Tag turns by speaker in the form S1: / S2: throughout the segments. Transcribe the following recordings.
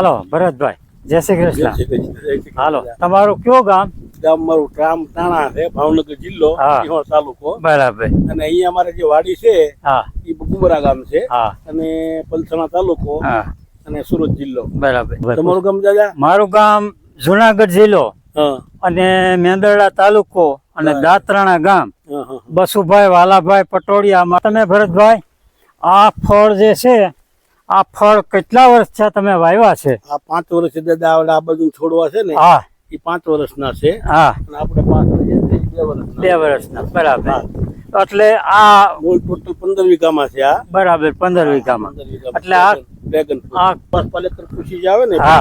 S1: હાલો ભરતભાઈ જય શ્રી કૃષ્ણ. હાલો તમારું કયું ગામ?
S2: ગામ મારું ગામ તાણા છે ભાવનગર જિલ્લો સિંહોર તાલુકો.
S1: બરાબર.
S2: અને અહીંયા અમારે જે વાડી છે
S1: હા.
S2: એ ગુમરા ગામ છે.
S1: હા.
S2: અને પલસણા તાલુકો
S1: હા.
S2: અને સુરત જિલ્લો.
S1: બરાબર.
S2: તમારું ગામ દાદા?
S1: મારું ગામ જુનાગઢ જિલ્લો
S2: હા.
S1: અને મેંદરડા તાલુકો અને દાતરાણા ગામ. બસુભાઈ વાલાભાઈ પટોડિયામાં તમે ભરતભાઈ આ ફળ જે છે આ ફળ કેટલા વર્ષ છે તમે વાવ્યા છે?
S2: આ પાંચ વર્ષ દાદા આવડે આ બધું છોડવા છે ને
S1: હા.
S2: એ પાંચ વર્ષના છે.
S1: હા.
S2: અને આપણે પાંચ વર્ષ છે બે વર્ષના.
S1: બે વર્ષના બરાબર. એટલે આ
S2: ટોટલ પંદર વીઘામાં છે આ.
S1: બરાબર પંદર વીઘામાં. એટલે આ-
S2: ડ્રેગન
S1: આ-
S2: કૃષિ જ આવે ને
S1: હા.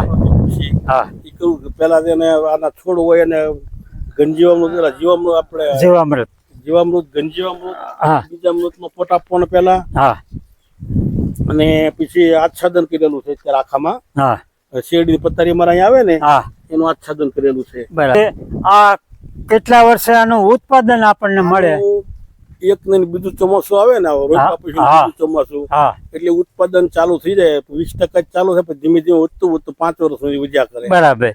S1: હા.
S2: એ કહ્યું કે પેલા તેને આના છોડ હોય અને ઘનજીવામૃત પેલા જીવામૃત આપણે
S1: જીવામૃત.
S2: જીવામૃત ઘનજીવામૃત
S1: હા.
S2: બીજામૃતમાં પોટા પણ પેલા
S1: હા.
S2: અને પછી આચ્છાદન કરેલું છે અત્યારે આખામાં.
S1: હા.
S2: શેરડી પથારી અમારા અહીંયા આવે ને
S1: હા.
S2: એનું આચ્છાદન કરેલું છે.
S1: બરાબર. આ કેટલા વર્ષે આનું ઉત્પાદન આપણને મળે?
S2: એક ને બીજું ચોમાસું આવે ને ચોમાસું. એટલે ઉત્પાદન ચાલુ થઈ જાય વીસ ટકા જ ચાલુ થાય પછી ધીમે ધીમે વધતું વધતું પાંચ વર્ષ સુધી ઉજા કરે.
S1: બરાબર.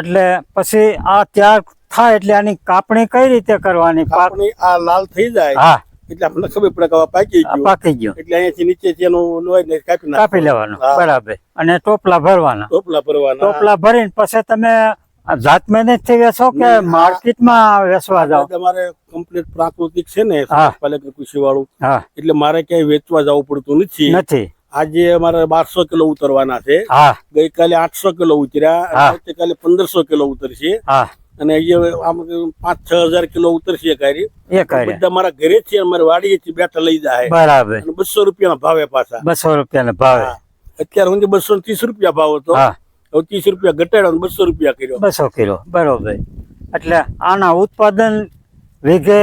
S1: એટલે પછી આ ત્યાર થાય એટલે આની કાપણી કઈ રીતે કરવાની?
S2: કાપણી આ લાલ થઈ જાય એટલે આપણને ખબર પડે કે પાકી ગયું.
S1: પાકી ગયું.
S2: એટલે અહીંયાથી નીચે એનું લોહી ને કાપી નાખ
S1: કાપી લેવાનું. બરાબર. અને ટોપલા ભરવાના.
S2: ટોપલા ભરવાના.
S1: ટોપલા ભરીને પછી તમે જાત મહેનતથી વેચો કે માર્કેટમાં વેચવા જાવ
S2: તમારે કમ્પ્લીટ પ્રાકૃતિક છે ને. પાલેકર કૃષિ વાળું એટલે મારે ક્યાંય વેચવા જવું પડતું નથી.
S1: નથી.
S2: આજે અમારે બારસો કિલો ઉતરવાના છે. ગઈકાલે આઠસો કિલો ઉતર્યા આવતીકાલે પંદરસો કિલો ઉતરશે. અને અહીંયા આમ પાંચ છ હજાર કિલો ઉતરશે કારી બધા મારા ઘરે છે અને મારી વાડીએ છે બેઠા લઈ જાય.
S1: બરાબર.
S2: બસો રૂપિયાના ભાવે પાછા.
S1: બસો રૂપિયાના ભાવે.
S2: અત્યારે હું બસો ત્રીસ રૂપિયા ભાવ હતો હવે ત્રીસ રૂપિયા ઘટાડ્યો બસો રૂપિયા કર્યો.
S1: બસો કિલો બરોબર. એટલે આના ઉત્પાદન વીઘે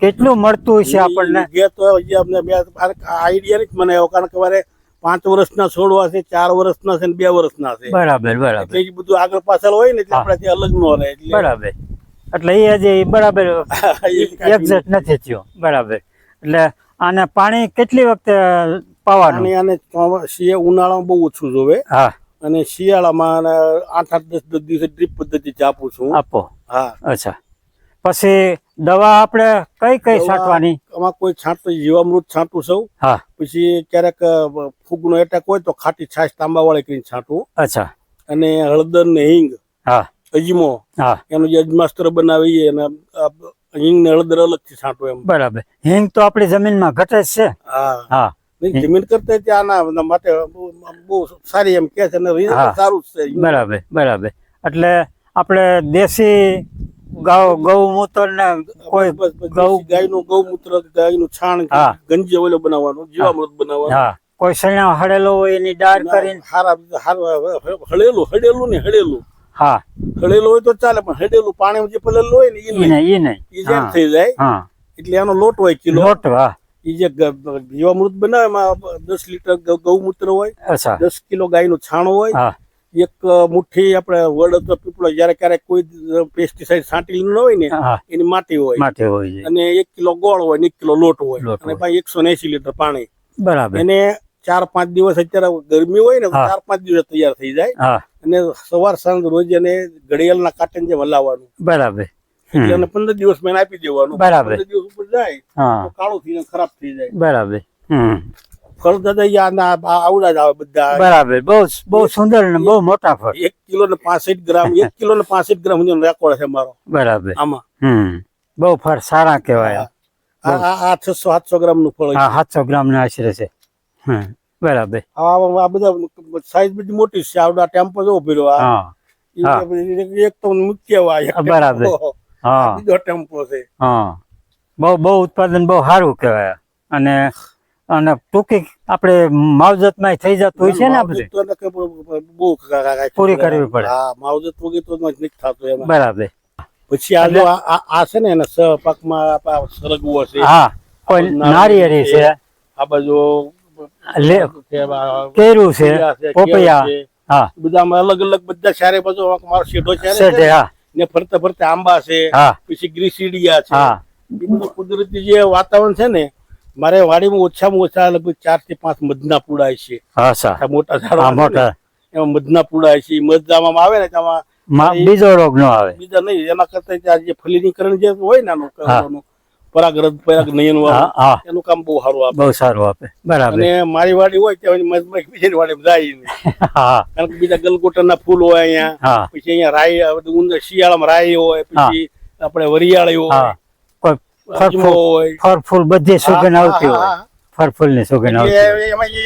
S1: કેટલું મળતું હશે આપણને?
S2: તો આઈડિયા નથી મને એવો કારણ કે મારે પાંચ વર્ષના છોડવા છે ચાર વર્ષના છે ને બે વર્ષના છે.
S1: બરાબર બરાબર.
S2: એ બધું આગળ પાછળ હોય ને એટલે આપણાથી અલગ ન રહે એટલે
S1: બરાબર. એટલે એ હજી બરાબર એક્ઝેક્ટ નથી થયો. બરાબર. એટલે આને પાણી કેટલી વખતે પાવાનું?
S2: અને ઉનાળામાં બહુ ઓછું જોવે.
S1: હા.
S2: અને શિયાળામાં આઠ આઠ દસ દસ દિવસે ડ્રીપ પદ્ધતિ આપું છું.
S1: આપો.
S2: હા.
S1: અચ્છા. પછી દવા આપણે કઈ કઈ છાંટવાની?
S2: આમાં કોઈ છાંટતું જીવામૃત છાંટું સૌ.
S1: હા.
S2: પછી ક્યારેક ફૂગનો એટેક હોય તો ખાટી છાશ તાંબાવાળી કરીને છાંટવું.
S1: અચ્છા.
S2: અને હળદર ને હિંગ
S1: હા.
S2: અજમો
S1: હા.
S2: એનું જે અજમાસ્ત્ર બનાવીએ અને હિંગ ને હળદર અલગથી છાંટવું એમ.
S1: બરાબર. હિંગ તો આપણી જમીનમાં ઘટે જ છે.
S2: હા.
S1: હા.
S2: જમીન કરતા ત્યાં આના માટે બહુ- સારી એમ કે છે સારું જ છે.
S1: બરાબર બરાબર. એટલે આપણે દેશી ગૌમૂત્ર ને કોઈ
S2: બસ, બસ,
S1: ગૌ
S2: ગાયનું ગૌમૂત્ર ગાયનું છાણ ગંજી ઓલો બનાવવાનું જીવામૃત બનાવવાનું.
S1: કોઈ સણા હળેલો હોય એની ડાર કરીને
S2: હારા હળેલું હળેલું ને હળેલું.
S1: હા.
S2: હળેલું હોય તો ચાલે પણ હળેલું પાણી જે પલેલું હોય ને એ નહીં.
S1: નહીં નહીં.
S2: એ જેમ થઈ જાય એટલે એનો લોટ હોય કિલો.
S1: લોટ હા.
S2: એ જે જીવામૃત બનાવે એમાં દસ લીટર ગૌમૂત્ર હોય દસ કિલો ગાયનું છાણ હોય એક મુઠ્ઠી આપણે વડ પીપળો જયારે ક્યારેક કોઈ પેસ્ટિસાઇડ સાંટી ન હોય ને એની માટી હોય.
S1: માટી હોય
S2: અને એક કિલો ગોળ હોય ને એક કિલો લોટ હોય. અને. પછી એકસો એસી લીટર પાણી.
S1: બરાબર.
S2: એને ચાર પાંચ દિવસ અત્યારે ગરમી હોય ને ચાર પાંચ દિવસ તૈયાર થઈ જાય. અને સવાર સાંજ રોજ એને ઘડિયાળના કાંટે જે હલાવવાનું
S1: બરાબર.
S2: એટલે એને પંદર દિવસ મેં આપી દેવાનું.
S1: બરાબર.
S2: પંદર દિવસ ઉપર જાય તો કાળું થઈને ખરાબ થઈ જાય.
S1: બરાબર. હમ.
S2: ફળ દાદા ઈ આવડા જ આવે બધા.
S1: બરાબર બહુ બહુ સુંદર ને બહુ મોટા ફળ.
S2: એક કિલો ને પાસઠ ગ્રામ એક કિલો ને પાસઠ ગ્રામ સુધીનો રેકોર્ડ છે મારો.
S1: બરાબર.
S2: આમાં.
S1: હમ બહુ ફળ સારા કહેવાય.
S2: આ આ- આ સાતસો ગ્રામનું ફળ
S1: હા સાતસો ગ્રામ ના આશરે છે. હમ બરાબર.
S2: આ બધા સાઈઝ બધી મોટી છે. આવડા ટેમ્પો જો એક તો મુખ્ય
S1: બરાબર. હા.
S2: બીજો ટેમ્પો છે.
S1: હા. બહુ બહુ ઉત્પાદન બહુ સારું કહેવાય. અને અને ટૂંકી આપણે માવજતમાં થઈ જતું હોય છે ને આ
S2: માવજત તો એને કે બ- બહુ
S1: પૂરી કરવી પડે.
S2: હા માવજત વગર તો નથી થતું એમાં.
S1: બરાબર.
S2: પછી આ જો આ છે ને એના પાકમાં સરગવો છે.
S1: હા કોઈ નારિયેરી છે.
S2: આ બાજુ
S1: કેરું છે
S2: પોપૈયા.
S1: હા.
S2: બધામાં અલગ અલગ બધા ચારે બાજુ મારો શેઢો છે
S1: હા.
S2: ને ફરતે ફરતે આંબા છે.
S1: હા.
S2: પછી ગ્રીસીડિયા છે.
S1: હા.
S2: કુદરતી જે વાતાવરણ છે ને મારે વાડીમાં ઓછામાં ઓછા લગભગ ચારથી પાંચ મધના પુડાય છે. મોટા
S1: હા
S2: ઝાડવા
S1: મોટા.
S2: એમાં મધના પુડાય છે. ઈ આવે ને તેમાં
S1: બીજો રોગ નો આવે.
S2: બીજા નહીં એના કરતા જે ફલીનીકરણ જે હોય ને આનું કરવાનું, પરાગરજ પરાગ નયન એનું કામ બહુ સારું આપે.
S1: બહુ સારું આપે. બરાબર.
S2: અને મારી વાડી હોય ત્યાં મધમાખી બીજાની વાડી જાય નહીં. કારણ કે બીજા ગલગોટાના ફૂલ હોય અહીંયા. પછી અહીંયા રાઈ ઉંદર શિયાળામાં રાઈ હોય પછી આપણે વરિયાળી હોય
S1: હા કોઈ
S2: અજમો
S1: ફળ
S2: હોય.
S1: ફળ ફૂલ બધી સુગંધ આવતી હોય.
S2: હા,
S1: ની સુગંધ આવતી
S2: એમાં જે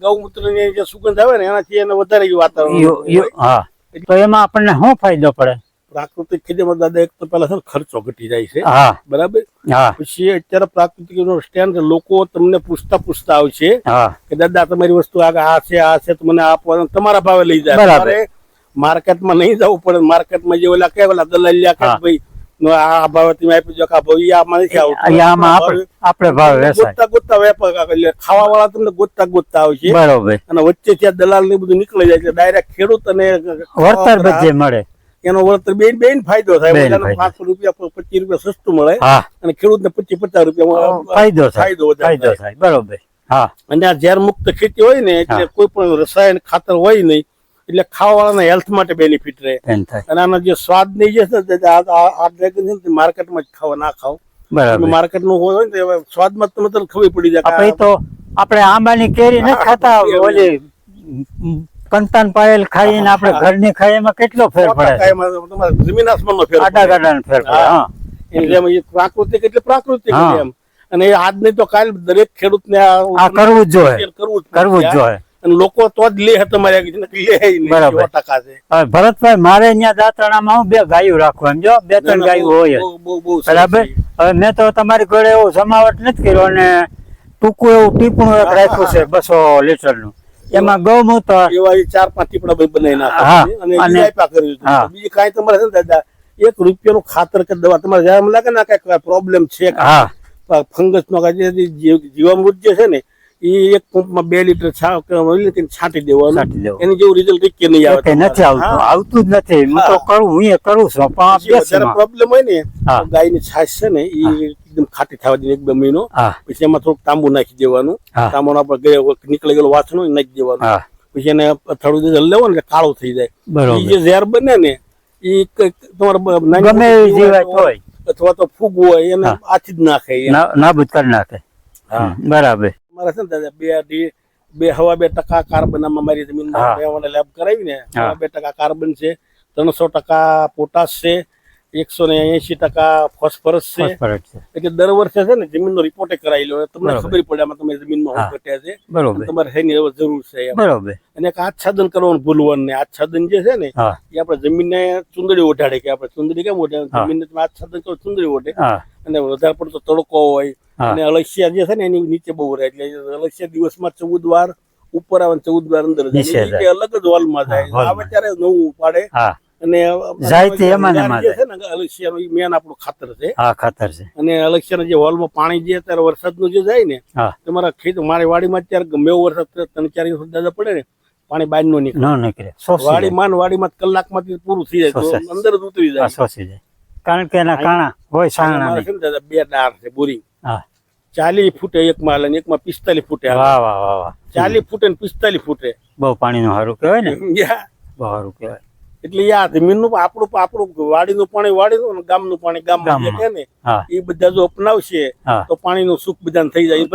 S2: ગૌમૂત્રની જે સુગંધ આવે ને એનાથી એને વધારે વાતાવરણ
S1: હા. તો એમાં આપણને શું ફાયદો પડે?
S2: પ્રાકૃતિક ખેતીમાં દાદા એક તો પેલા છે ખર્ચો ઘટી જાય છે.
S1: હા.
S2: બરાબર?
S1: હા.
S2: પછી અત્યારે પ્રાકૃતિક નો સ્ટેન્ડ લોકો તમને પૂછતા પૂછતા આવશે કે દાદા તમારી વસ્તુ આ આ છે આ છે તો મને આપો. તમારા ભાવે લઈ જાય.
S1: બરાબર.
S2: માર્કેટમાં નહીં જવું પડે. માર્કેટમાં જે ઓલા કે ઓલા દલાલિયા કે ભાઈ આ ભાવે તમે આપી દો આ ભાવ. આમાં નથી આવતું.
S1: આમાં આપણે આપણે ભાવ વેચાય.
S2: ગોતતા ગોતતા વેપાર એટલે ખાવા વાળા તમને ગોતતા ગોતતા આવશે
S1: બરોબર.
S2: અને વચ્ચે ત્યાં દલાલ ને બધું નીકળી જાય એટલે ડાયરેક્ટ ખેડૂત અને
S1: વળતર બધે મળે.
S2: એનો વળતર બેન બેન ફાયદો થાય. પાંચસો રૂપિયા પચીસ રૂપિયા સસ્તું મળે. અને ખેડૂત ને પચીસ પચાસ રૂપિયા
S1: ફાયદો
S2: ફાયદો
S1: ફાયદો
S2: થાય.
S1: થાય. બરોબર. હા.
S2: અને આ ઝેર મુક્ત ખેતી હોય ને એટલે કોઈ પણ રસાયણ ખાતર હોય નહીં એટલે ખાવાવાળાના હેલ્થ માટે બેનિફિટ રહે. અને આનો જે સ્વાદ નહીં જે આ- ડ્રેગન છે માર્કેટમાં જ ખાવ ના ખાવ.
S1: બરાબર.
S2: માર્કેટનું હોય ને સ્વાદમાં તમને તરત ખબર પડી જાય
S1: આપણે તો આપણે આંબાની કેરી નથી ખાતા ઓલી કંતાન પાયલ ખાઈને આપણે ઘરની ખાઈ એમાં કેટલો ફેર પડે
S2: જમીન આસમાનનો ફેર
S1: આડા. ગાડાનો ફેર પડે
S2: હા. પ્રાકૃતિક એટલે પ્રાકૃતિક એમ. અને આજ નહીં તો કાલ દરેક ખેડૂતને આ
S1: કરવું જ જોઈએ.
S2: કરવું જ
S1: જોઈએ.
S2: અને લોકો તો જ લે તમારે
S1: બરાબર.
S2: ટકા છે.
S1: ભરતભાઈ મારે અહીંયા દાંતણામાં હું બે ગાયું રાખું જો બે ત્રણ ગાયું હોય બરાબર? હવે મેં તો તમારી ઘરે એવો જમાવટ નથી કર્યો અને ટૂંકું એવું ટીપણું એક રાખ્યું છે બસો લીટરનું એમાં ગૌમૂત્ર
S2: એવા ચાર પાંચ ટીપણા ભાઈ બનાવી નાખ્યા અને. બીજી કાંઈ તમારે છે ને દાદા એક રૂપિયાનું ખાતર કે દવા. તમારે જ્યારે લાગે ને કઈ પ્રોબ્લેમ છે ફંગસ નો જીવામૃત જે છે ને એ એક પંપમાં બે લીટર છાંટી દેવાનું. એની જેવું રિઝલ્ટ કે નહીં આવે
S1: નથી આવતું. આવતું જ નથી. હું તો કરું હું એ કરું છું પણ.
S2: પ્રોબ્લેમ હોય ને ગાયની છાશ છે ને એ એકદમ ખાટી થવા દે એક બે મહિનો. પછી એમાં થોડુંક તાંબુ નાખી દેવાનું.
S1: હા.
S2: તાંબુ આપણે નીકળી ગયેલું વાસણો નાખી દેવાનું. પછી એને થોડું દિવસ લેવો ને કાળો થઈ જાય.
S1: એ
S2: જે ઝેર બને ને એ તમારે
S1: ગમે જીવાત
S2: જીવાત
S1: હોય.
S2: અથવા તો ફૂગ હોય એને. આથી જ નાખે
S1: નાબૂદ કરી નાખે. બરાબર.
S2: મારે છે ને બે અઢી બે હવા બે ટકા કાર્બન આમાં મારી જમીનમાં. બે લેબ કરાવી ને હવા બે ટકા કાર્બન છે ત્રણસો ટકા પોટાશ છે એકસો ને એસી ટકા ફોસ્ફરસ છે. એટલે દર વર્ષે છે ને જમીનનો રિપોર્ટ કરાવી લો. તમને ખબર પડે આમાં તમે જમીનમાં માં ઘટ્યા છે. તમારે હવે જરૂર છે
S1: બરોબર.
S2: અને એક આચ્છાદન કરવાનું ભૂલવાનું ને આચ્છાદન જે છે ને
S1: એ
S2: એ આપણે જમીનને ચુંદડી ઓઢાડે કે આપણે ચુંદડી કેમ ઓઢાડે. જમીનને તમે આચ્છાદન કરો ચુંદડી ઓઢે. અને વધારે પડતો તડકો હોય. અને અળસિયા જે છે ને એની નીચે બહુ રહે એટલે અળસિયા દિવસમાં ચૌદ વાર ઉપર આવે ચૌદ વાર અંદર જાય. અલગ જ હોલમાં જાય. આવે ત્યારે નવું પાડે અને
S1: જાય તે એમાં
S2: છે ને અળસિયાનું ઈ મેન આપણું ખાતર છે.
S1: હા ખાતર છે.
S2: અને અળસિયાના જે હોલમાં પાણી જે અત્યારે વરસાદનું જે જાય ને તમારા ખેત મારી વાડીમાં અત્યારે ગમે એવો વરસાદ ત્રણ ચાર દિવસ દાદા પડે ને પાણી બહાર નો નીકળે.
S1: ન નીકળે. વાડી માં
S2: વાડીમાં કલાકમાંથી પૂરું થઈ જાય. તો અંદર જ ઉતરી જાય.
S1: શોષી જાય. કારણ કે એના કાણા હોય
S2: દાદા બે ડાર છે બોરિંગ.
S1: હા.
S2: ચાલીસ ફૂટે એક માલ અને એકમાં પિસ્તાલીસ ફૂટે.
S1: વાહ વાહ વાહ વાહ.
S2: ચાલીસ ફૂટે ને પિસ્તાલીસ ફૂટે.
S1: બહુ પાણીનું સારું કહેવાય ને? બહુ સારું કહેવાય.
S2: એટલે યા જમીનનું આપણું આપણું વાડીનું પાણી વાડીનું અને ગામનું પાણી ગામમાં
S1: માં
S2: કે ને એ બધા જો અપનાવશે
S1: તો
S2: તો પાણીનું સુખ બધાને થઈ જાય.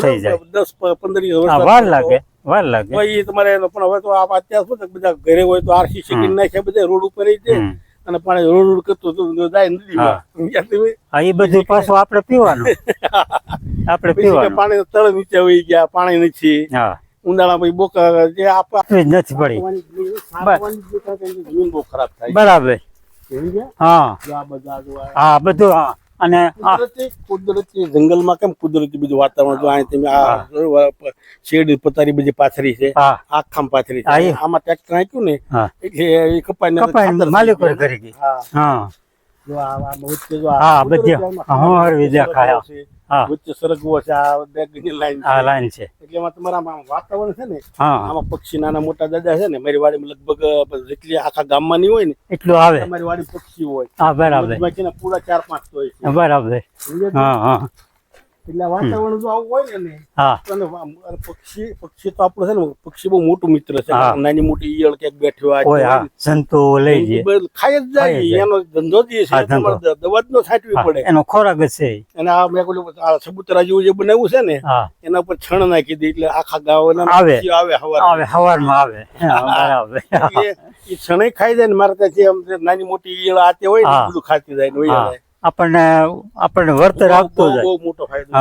S2: દસ પંદર વર્ષ
S1: વાર લાગે વાર લાગે.
S2: એ તમારે પણ હવે તો આ અત્યારે શું બધા ઘરે હોય તો આરસી
S1: શીખી
S2: નાખે બધા રોડ ઉપર જાય. અને પાણી રોડ રોડ કરતું હતું જાય નદીમાં.
S1: હા. એ બધું પાછું આપણે પીવાનું. આપણે પીવાનું.
S2: પાણી તળ નીચે વહી ગયા પાણી નથી.
S1: હા.
S2: ઉનાળા ભાઈ બોકા જે
S1: આપણે નથી પડી. બરાબર. હા હા. બધું હા અને
S2: કુદરતી જંગલમાં કેમ કુદરતી બીજું વાતાવરણ જો અહીં તમે આ શેડ પથારી બધી પાથરી છે આખામ પાથરી છે. આમાં ટ્રેક્ટર આંક્યું ને એટલે એ
S1: કપાઈ
S2: કપાઈ
S1: માલિકો કરી ગઈ.
S2: હા.
S1: હા. બધી. હા, હરવી
S2: વચ્ચે
S1: દેખાય.
S2: વચ્ચે સરગવો છે આ બેગની લાઈન
S1: આ લાઈન છે.
S2: એટલે એમાં તમારા વાતાવરણ છે ને આમાં પક્ષી નાના મોટા દાદા છે ને મારી વાડીમાં લગભગ જેટલી આખા ગામમાં ની હોય ને
S1: એટલું આવે.
S2: તમારી વાડી પક્ષી હોય.
S1: હા બરાબર.
S2: પૂરા ચાર પાંચ હોય છે.
S1: બરાબર. હા હા.
S2: એટલે વાતાવરણ જો આવું હોય ને અને પક્ષી પક્ષી તો આપણું છે ને પક્ષી બહુ મોટું મિત્ર છે. નાની મોટી ઈયળ ક્યાંક બેઠી હોય
S1: જંતુ લઈ જાય
S2: ખાઈ જ જાય. એનો ધંધો જ છે. દવા જ નો છાંટવી પડે.
S1: એનો ખોરાક છે
S2: અને આ મેં કહ્યું આ સબુતરા જેવું જે બનાવ્યું છે ને એના ઉપર છણ નાખી દે એટલે આખા ગાવના
S1: આવે.
S2: આવે હવાર
S1: આવે આવે. હા,
S2: એ છણે ખાઈ જાય ને મારે ત્યાં નાની મોટી ઈયળ આતે હોય ને બધું ખાતી જાય ને હોય.
S1: આપણને આપણને વળતર
S2: રાખતો
S1: જાય.
S2: બહુ મોટો ફાયદો